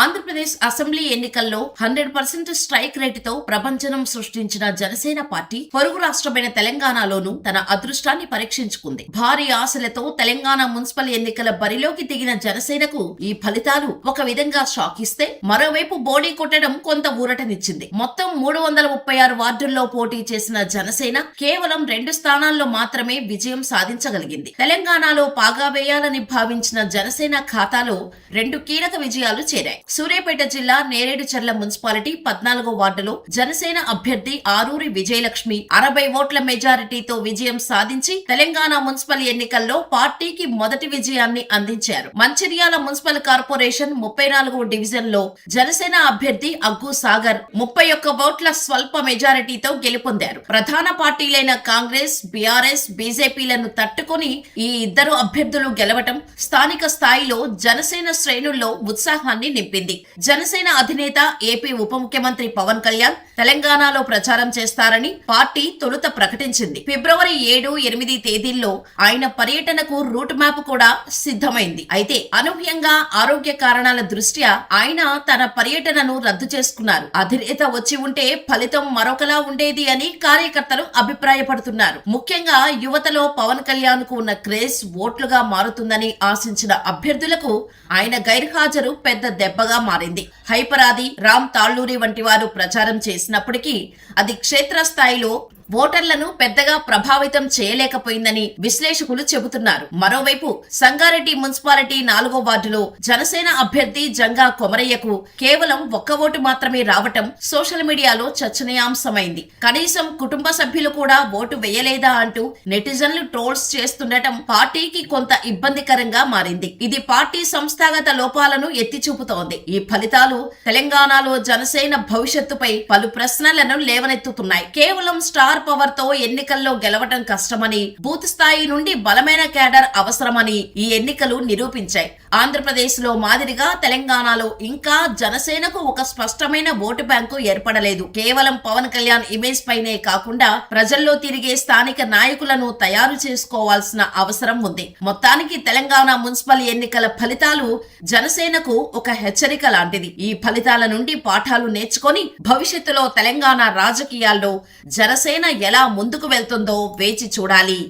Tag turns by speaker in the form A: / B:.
A: Andhra Pradesh assembly ఎన్నికల్లో hundred percent strike రేటుతో ప్రపంచనం సృష్టించిన జనసేన పార్టీ పొరుగు రాష్ట్రమైన తెలంగాణలోనూ తన అదృష్టాన్ని పరీక్షించుకుంది. భారీ ఆశలతో తెలంగాణ మున్సిపల్ ఎన్నికల బరిలోకి దిగిన జనసేనకు ఈ ఫలితాలు ఒక విధంగా షాక్ ఇస్తే మరోవైపు బోడీ కొట్టడం కొంత ఊరటనిచ్చింది. మొత్తం మూడు వందల ముప్పై ఆరు వార్డుల్లో పోటీ చేసిన జనసేన కేవలం రెండు స్థానాల్లో మాత్రమే విజయం సాధించగలిగింది. తెలంగాణలో పాగా వేయాలని భావించిన జనసేన ఖాతాలో రెండు కీలక విజయాలు చేరాయి. సూర్యాపేట జిల్లా నేరేడుచర్ల మున్సిపాలిటీ పద్నాలుగో వార్డులో జనసేన అభ్యర్థి ఆరూరి విజయలక్ష్మి అరవై ఓట్ల మెజారిటీతో విజయం సాధించి తెలంగాణ మున్సిపల్ ఎన్నికల్లో పార్టీకి మొదటి విజయాన్ని అందించారు. మంచిర్యాల మున్సిపల్ కార్పొరేషన్ ముప్పై నాలుగో డివిజన్లో జనసేన అభ్యర్థి అగ్గు సాగర్ ముప్పై ఒక్క ఓట్ల స్వల్ప మెజారిటీతో గెలుపొందారు. ప్రధాన పార్టీలైన కాంగ్రెస్ బీఆర్ఎస్ బీజేపీలను తట్టుకుని ఈ ఇద్దరు అభ్యర్థులు గెలవటం స్థానిక స్థాయిలో జనసేన శ్రేణుల్లో ఉత్సాహాన్ని తెలిపింది. జనసేన అధినేత ఏపీ ఉప ముఖ్యమంత్రి పవన్ కళ్యాణ్ తెలంగాణలో ప్రచారం చేస్తారని పార్టీ తొలుత ప్రకటించింది. ఫిబ్రవరి ఏడు ఎనిమిది తేదీల్లో ఆయన పర్యటనకు రూట్ మ్యాప్ కూడా సిద్ధమైంది. అయితే అనూహ్యంగా ఆరోగ్య కారణాల దృష్ట్యా ఆయన తన పర్యటనను రద్దు చేసుకున్నారు. అధినేత వచ్చి ఉంటే ఫలితం మరొకలా ఉండేది అని కార్యకర్తలు అభిప్రాయపడుతున్నారు. ముఖ్యంగా యువతలో పవన్ కళ్యాణ్కు ఉన్న క్రేజ్ ఓట్లుగా మారుతుందని ఆశించిన అభ్యర్థులకు ఆయన గైర్హాజరు పెద్ద దెబ్బ దెబ్బగా మారింది. హైపరాది రామ్ తాళ్ళూరి వంటి వారు ప్రచారం చేసినప్పటికీ అది క్షేత్రస్థాయిలో ఓటర్లను పెద్దగా ప్రభావితం చేయలేకపోయిందని విశ్లేషకులు చెబుతున్నారు. మరోవైపు సంగారెడ్డి మున్సిపాలిటీ నాలుగో వార్డులో జనసేన అభ్యర్థి జంగా కొమరయ్యకు కేవలం ఒక్క ఓటు మాత్రమే రావటం సోషల్ మీడియాలో చర్చనీయాంశమైంది. కనీసం కుటుంబ సభ్యులు కూడా ఓటు వేయలేదా అంటూ నెటిజన్లు ట్రోల్స్ చేస్తుండటం పార్టీకి కొంత ఇబ్బందికరంగా మారింది. ఇది పార్టీ సంస్థాగత లోపాలను ఎత్తి చూపుతోంది ఈ ఫలితాలు తెలంగాణలో జనసేన భవిష్యత్తుపై పలు ప్రశ్నలను లేవనెత్తుతున్నాయి. కేవలం స్టార్ పవర్తో ఎన్నికల్లో గెలవటం కష్టమని బూత్ స్థాయి నుండి బలమైన కేడర్ అవసరమని ఈ ఎన్నికలు నిరూపించాయి. ఆంధ్రప్రదేశ్లో మాదిరిగా తెలంగాణలో ఇంకా జనసేనకు ఒక స్పష్టమైన ఓటు బ్యాంకు ఏర్పడలేదు. కేవలం పవన్ కళ్యాణ్ ఇమేజ్ పైనే కాకుండా ప్రజల్లో తిరిగే స్థానిక నాయకులను తయారు చేసుకోవాల్సిన అవసరం ఉంది. మొత్తానికి తెలంగాణ మున్సిపల్ ఎన్నికల ఫలితాలు జనసేనకు ఒక హెచ్చరిక లాంటిది. ఈ ఫలితాల నుండి పాఠాలు నేర్చుకొని భవిష్యత్తులో తెలంగాణ రాజకీయాల్లో జనసేన ఎలా ముందుకు వెళ్తుందో వేచి చూడాలి.